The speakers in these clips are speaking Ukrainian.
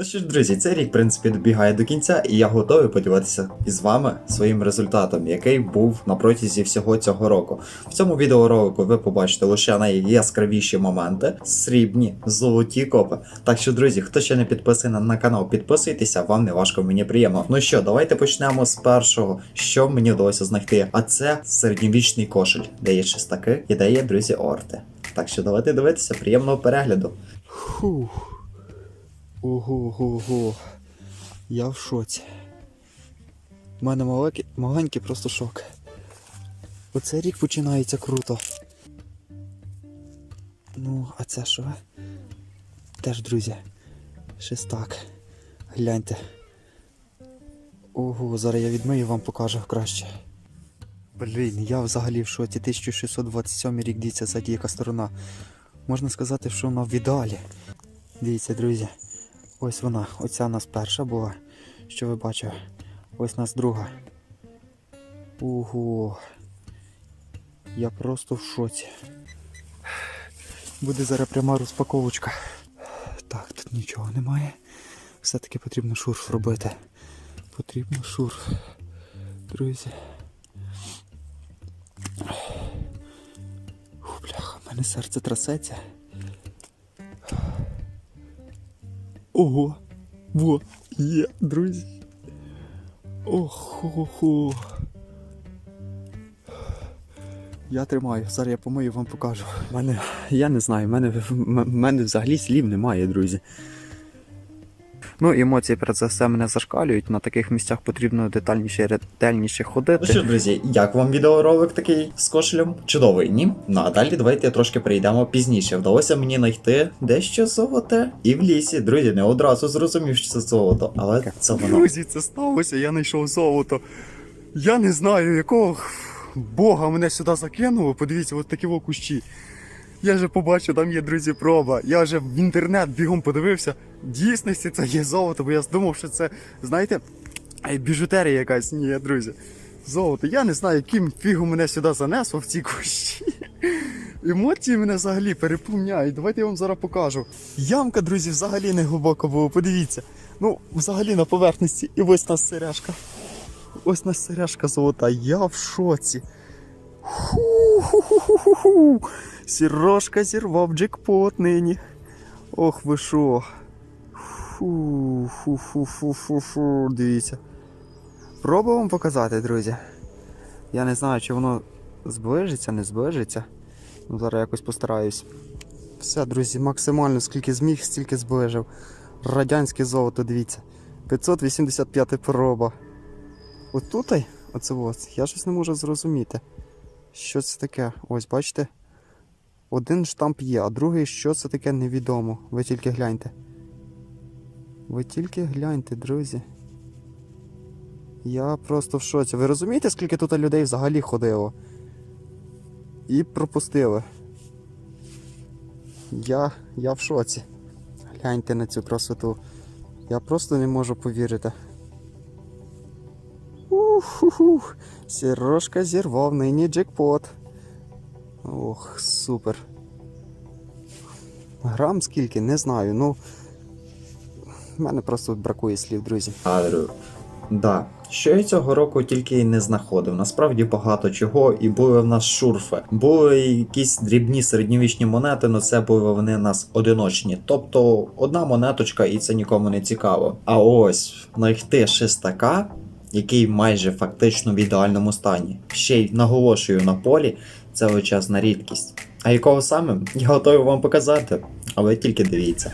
Ну що ж, друзі, цей рік, в принципі, добігає до кінця, і я готовий поділитися із вами своїм результатом, який був на протязі всього цього року. В цьому відеоролику ви побачите лише найяскравіші моменти, срібні, золоті копи. Так що, друзі, хто ще не підписаний на канал, підписуйтеся, вам не важко, мені приємно. Ну що, давайте почнемо з першого, що мені вдалося знайти. А це середньовічний кошель, де є шестаки і де є друзі орти. Так що давайте дивитися, приємного перегляду. Фух. Ого, ого, ого. Я в шоці. У мене маленький, маленький просто шок. Оцей рік починається круто. Ну, а це що? Теж, друзі. Шестак. Гляньте. Ого, зараз я відмию вам покажу краще. Блін, я взагалі в шоці. 1627 рік, дивіться, ззаді яка сторона. Можна сказати, що вона в ідеалі. Дивіться, друзі. Ось вона. Оця у нас перша була, що ви бачили. Ось у нас друга. Ого. Я просто в шоці. Буде зараз пряма розпаковочка. Так, тут нічого немає. Все-таки потрібно шурф робити. Потрібно шурф. Друзі. Фу, бляха, в мене серце трясеться. Ого! Во! Є, друзі! Охо-хо! Я тримаю, зараз я помию вам покажу. Мене, я не знаю, в мене, мене взагалі слів немає, друзі. Ну, емоції перед за все мене зашкалюють. На таких місцях потрібно детальніше, ретельніше ходити. Ну що друзі, як вам відеоролик такий з кошелем? Чудовий, ні? Ну а далі давайте трошки перейдемо пізніше. Вдалося мені знайти дещо золоте і в лісі. Друзі, не одразу зрозумів, що це золото, але це воно. Друзі, це сталося, я знайшов золото. Я не знаю, якого бога мене сюди закинуло. Подивіться, от такі кущі. Я вже побачив, там є, друзі, проба. Я вже в інтернет бігом подивився. Дійсності це є золото, бо я думав, що це, знаєте, е, біжутерія якась. Ні, друзі. Золото. Я не знаю, яким фігом мене сюди занесло в ці кущі. Емоції мене взагалі переповняють. Давайте я вам зараз покажу. Ямка, друзі, взагалі не глибоко була. Подивіться. Ну, взагалі на поверхності. І ось нас сережка. Ось нас сережка золота. Я в шоці. Ху-ху-ху-ху-ху. Сірожка зірвав джекпот нині. Ох ви шо. Фу, фу, фу, фу, фу, фу. Дивіться. Пробую вам показати, друзі. Я не знаю, чи воно зближиться, не зближиться. Ну, зараз якось постараюсь. Все, друзі, максимально скільки зміг, стільки зближив. Радянське золото, дивіться. 585 проба. Отут, оце ось, я щось не можу зрозуміти. Що це таке? Ось, бачите? Один штамп є, а другий, що це таке, невідомо. Ви тільки гляньте. Ви тільки гляньте, друзі. Я просто в шоці. Ви розумієте, скільки тут людей взагалі ходило? І пропустили. Я, я в шоці. Гляньте на цю красоту. Я просто не можу повірити. Уху. Сірошка зірвав нині джекпот. Ох, супер. Грам скільки, не знаю. Ну. Мене просто бракує слів, друзі. Адрю. Да. Що я цього року тільки і не знаходив. Насправді багато чого, і були в нас шурфи. Були якісь дрібні середньовічні монети, але це були вони в нас одиночні. Тобто одна монеточка, і це нікому не цікаво. А ось знайти шестака, який майже фактично в ідеальному стані. Ще й наголошую на полі, це величезна рідкість. А якого саме я готовий вам показати, а ви тільки дивіться.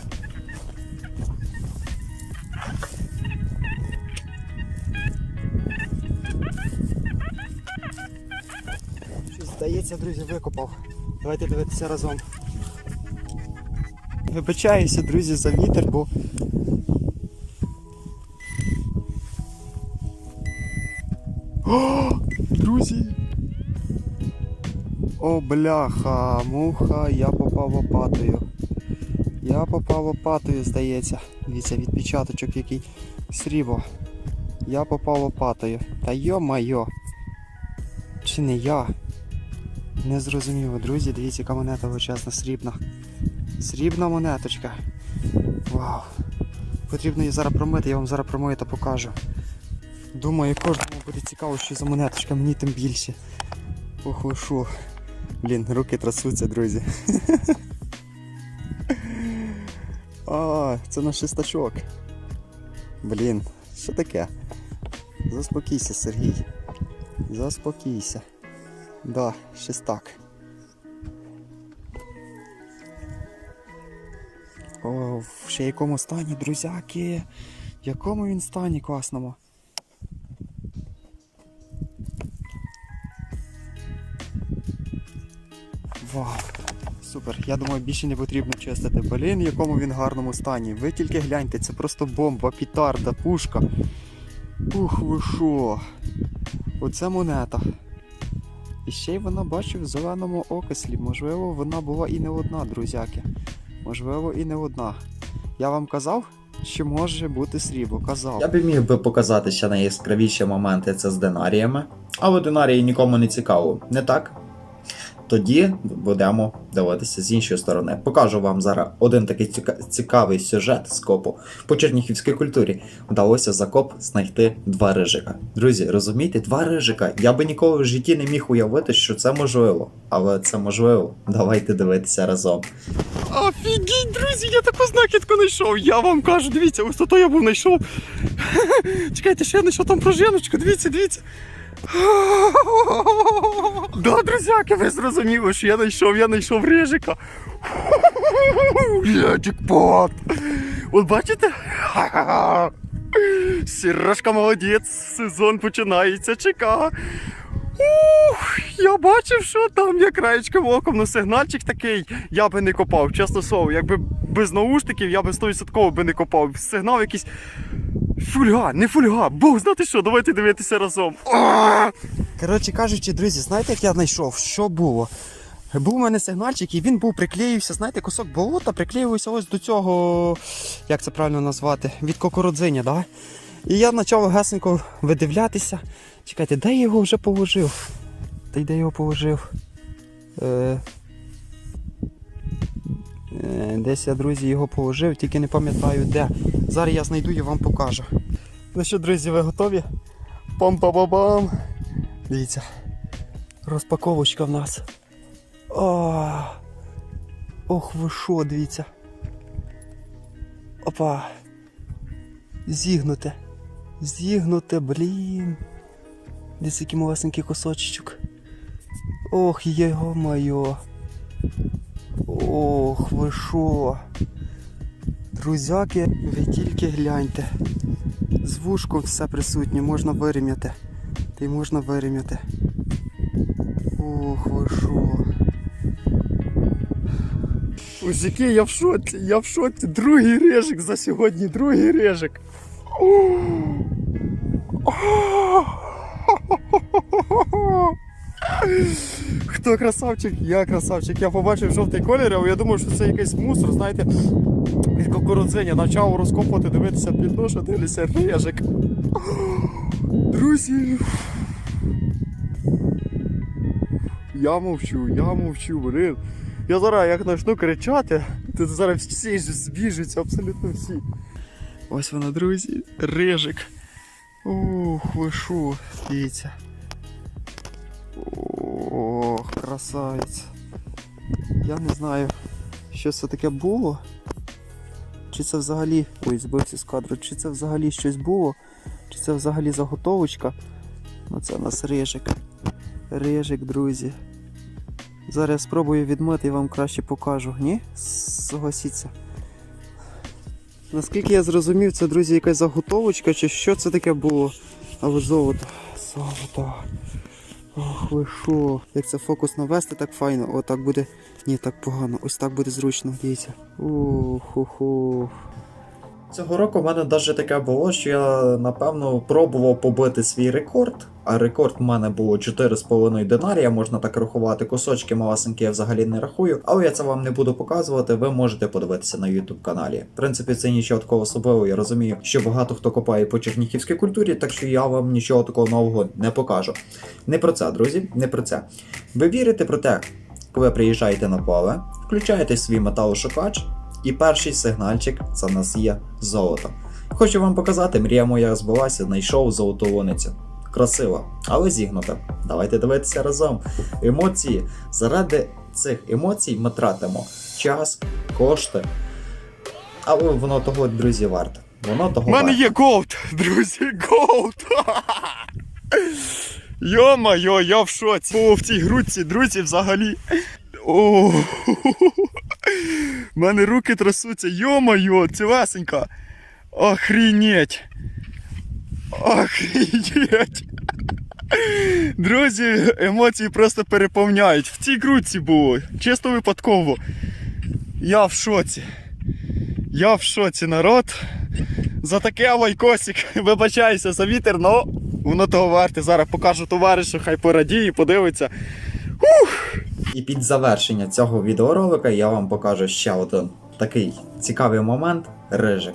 Здається, друзі, викопав. Давайте дивитися разом. Вибачаюся, друзі, за вітер, бо. О, друзі! О, бляха, муха, я попав лопатою. Я попав лопатою, здається. Дивіться, відпечаточок який срібло. Я попав лопатою. Та йо-майо. Чи не я? Не зрозуміло, друзі, дивіться, яка монета величезна, срібна. Срібна монеточка. Вау. Потрібно її зараз промити, я вам зараз промию та покажу. Думаю, кожному буде цікаво, що за монеточка, мені тим більше. Ох, ви. Блін, руки трясуться, друзі. А, це наш шестачок. Блін, що таке? Заспокійся, Сергій. Заспокійся. Да, шестак. О, в ще якому стані, друзяки. В якому він стані класному. Вау. Супер. Я думаю, більше не потрібно чистити. Блін, в якому він гарному стані. Ви тільки гляньте, це просто бомба, пітарда, пушка. Ух, ви шо. Оце монета. І ще й вона бачив в зеленому окислі. Можливо, вона була і не одна, друзяки. Можливо, і не одна. Я вам казав, що може бути срібло. Казав. Я б міг би показати ще найяскравіші моменти це з динаріями, але динарії нікому не цікаво, не так? Тоді будемо дивитися з іншої сторони. Покажу вам зараз один такий ціка- цікавий сюжет з копу. По чернігівській культурі вдалося за коп знайти два рижика. Друзі, розумієте, два рижика. Я би ніколи в житті не міг уявити, що це можливо. Але це можливо. Давайте дивитися разом. Офігеть, друзі, я таку знахідку знайшов. Я вам кажу, дивіться, ось то я був знайшов. Чекайте, ще я знайшов там пружиночку, дивіться, дивіться. Да, друзяки, ви зрозуміли, що я знайшов, я знайшов рижика. Я джекпот. От бачите? Сірошка молодець, сезон починається, чека. Ух, я бачив, що там я краєчком оком, ну сигнальчик такий, я би не копав, чесно слово. Якби без наушників я би 100% би не копав. Сигнал якийсь. Фульга, не фульга, Бог, знати що, давайте дивитися разом. Коротше кажучи, друзі, знаєте, як я знайшов? Що було? Був у мене сигнальчик, і він був приклеївся, знаєте, кусок болота приклеювався ось до цього, як це правильно назвати, від кукурудзиня, да? І я почав гасенько видивлятися. Чекайте, де я його вже положив? Та й де його положив? Е... Е, Десь я, друзі, його положив, тільки не пам'ятаю де. Зараз я знайду і вам покажу. Ну що, друзі, ви готові? Пам-па-ба-бам! Дивіться. Розпаковочка в нас. О, ох, ви що, дивіться. Опа. Зігнуте. Зігнуте, блін. Десь який малесенький кусочок. Ох, його моє. Ох, ви що. Друзяки, ви тільки гляньте. З вушком все присутнє, можна вирівняти. Та й можна вирівняти. Ох, ви що. Ось який я в шоці, я в шоці. Другий режик за сьогодні, другий режик. Хто красавчик? Я красавчик. Я побачив жовтий колір, але я думав, що це якийсь мусор, знаєте, від кукурудзиня. Почав розкопувати, дивитися під нож, а дивлюся режик. Друзі. Я мовчу, я мовчу, блин. Я зараз як почну кричати, то зараз всі збіжуться, абсолютно всі. Ось вона, друзі, рижик. Ух, ви шо, дивіться. Ох, красавець. Я не знаю, що це таке було. Чи це взагалі. Ой, збився з кадру, чи це взагалі щось було, чи це взагалі заготовочка. Ну це у нас рижик. Рижик, друзі. Зараз я спробую відмити і вам краще покажу. Ні? Согласіться. Наскільки я зрозумів, це, друзі, якась заготовочка, чи що це таке було? А от золото. Золото. Ох, ви шо? Як це фокус навести так файно. О, так буде. Ні, так погано. Ось так буде зручно, дивіться. Ух. Цього року в мене навіть таке було, що я напевно пробував побити свій рекорд. А рекорд в мене було 4,5 динарія, можна так рахувати. Кусочки малесенькі я взагалі не рахую, але я це вам не буду показувати. Ви можете подивитися на YouTube каналі. В принципі, це нічого такого особливого. Я розумію, що багато хто копає по чернігівській культурі, так що я вам нічого такого нового не покажу. Не про це, друзі, не про це. Ви вірите про те, коли приїжджаєте на поле, включаєте свій металошукач, і перший сигнальчик це нас є золото. Хочу вам показати, мрія моя збулася, знайшов золоту луницю. Красиво, але зігнута. Давайте дивитися разом. Емоції. Заради цих емоцій ми тратимо час, кошти. Але воно того, друзі, варте. Воно того У мене є голд, друзі, голд! Йо-майо, я в шоці. О, в цій грудці, друзі, взагалі. О, У мене руки трясуться, йо-майо, цілесенька. Охрінеть. Охрінеть. Друзі, емоції просто переповняють. В цій грудці було, чисто випадково. Я в шоці. Я в шоці, народ. За таке лайкосик. Вибачаюся за вітер, но воно того варте. Зараз покажу товаришу, хай порадіє, подивиться. І під завершення цього відеоролика я вам покажу ще один такий цікавий момент рижик.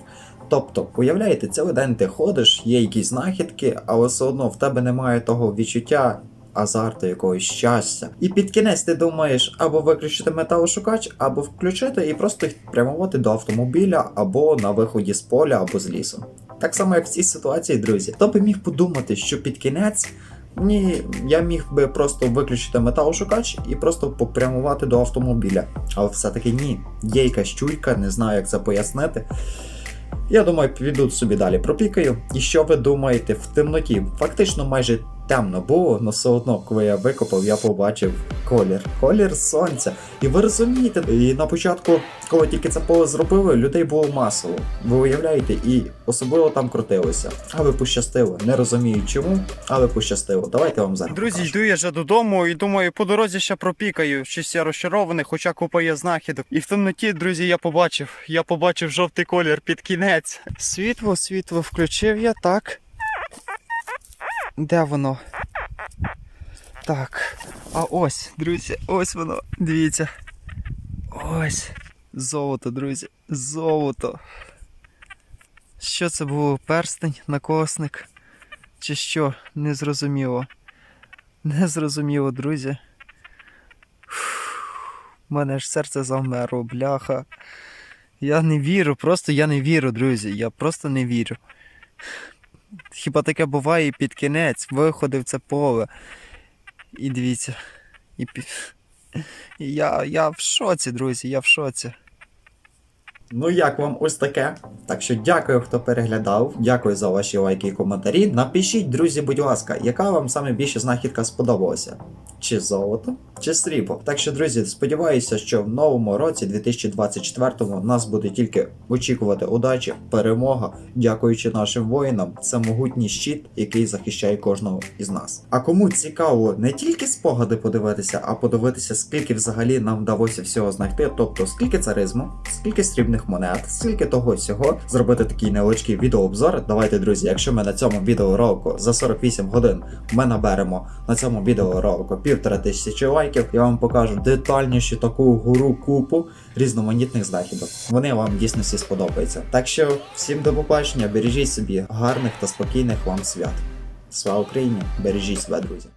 Тобто, уявляєте, цілий день ти ходиш, є якісь знахідки, але все одно в тебе немає того відчуття. Азарту якогось щастя. І під кінець ти думаєш або виключити металошукач, або включити і просто їх прямувати до автомобіля, або на виході з поля, або з лісу. Так само, як в цій ситуації, друзі. Хто би міг подумати, що під кінець ні, я міг би просто виключити металошукач і просто попрямувати до автомобіля. Але все-таки ні. Є якась чуйка, не знаю, як це пояснити. Я думаю, піду собі далі пропікаю. І що ви думаєте, в темноті фактично майже темно було, але все одно, коли я викопав, я побачив колір. Колір сонця. І ви розумієте, і на початку, коли тільки це поле зробили, людей було масово. Ви уявляєте, і особливо там крутилося. Але пощастило. Не розумію чому, але пощастило. Давайте я вам зараз. Друзі, покажу. йду я вже додому і думаю, по дорозі ще пропікаю. Щось я розчарований, хоча купа є знахідок. І в темноті, друзі, я побачив. Я побачив жовтий колір під кінець. Світло, світло включив я так. Де воно? Так. А ось, друзі, ось воно. Дивіться. Ось. Золото, друзі. Золото. Що це було? Перстень, накосник? Чи що? Незрозуміло. Незрозуміло, друзі. У мене ж серце завмерло, бляха. Я не вірю, просто я не вірю, друзі. Я просто не вірю. Хіба таке буває і під кінець, виходив це поле. І дивіться. І і я, я в шоці, друзі, я в шоці. Ну як вам ось таке? Так що дякую, хто переглядав. Дякую за ваші лайки і коментарі. Напишіть, друзі, будь ласка, яка вам саме знахідка сподобалася? Чи золото, чи срібло? Так що, друзі, сподіваюся, що в новому році, 2024-му, нас буде тільки очікувати удачі, перемога, дякуючи нашим воїнам. Це могутній щит, який захищає кожного із нас. А кому цікаво не тільки спогади подивитися, а подивитися, скільки взагалі нам вдалося всього знайти, тобто скільки царизму, скільки срібних монет, скільки того всього, зробити такий невеличкий відеообзор. Давайте, друзі, якщо ми на цьому відеоролику за 48 годин ми наберемо на цьому відеоролику півтора тисячі лайків, я вам покажу детальніше таку гору купу різноманітних знахідок. Вони вам дійсно всі сподобаються. Так що всім до побачення, бережіть собі гарних та спокійних вам свят. Слава Україні! Бережіть себе, друзі!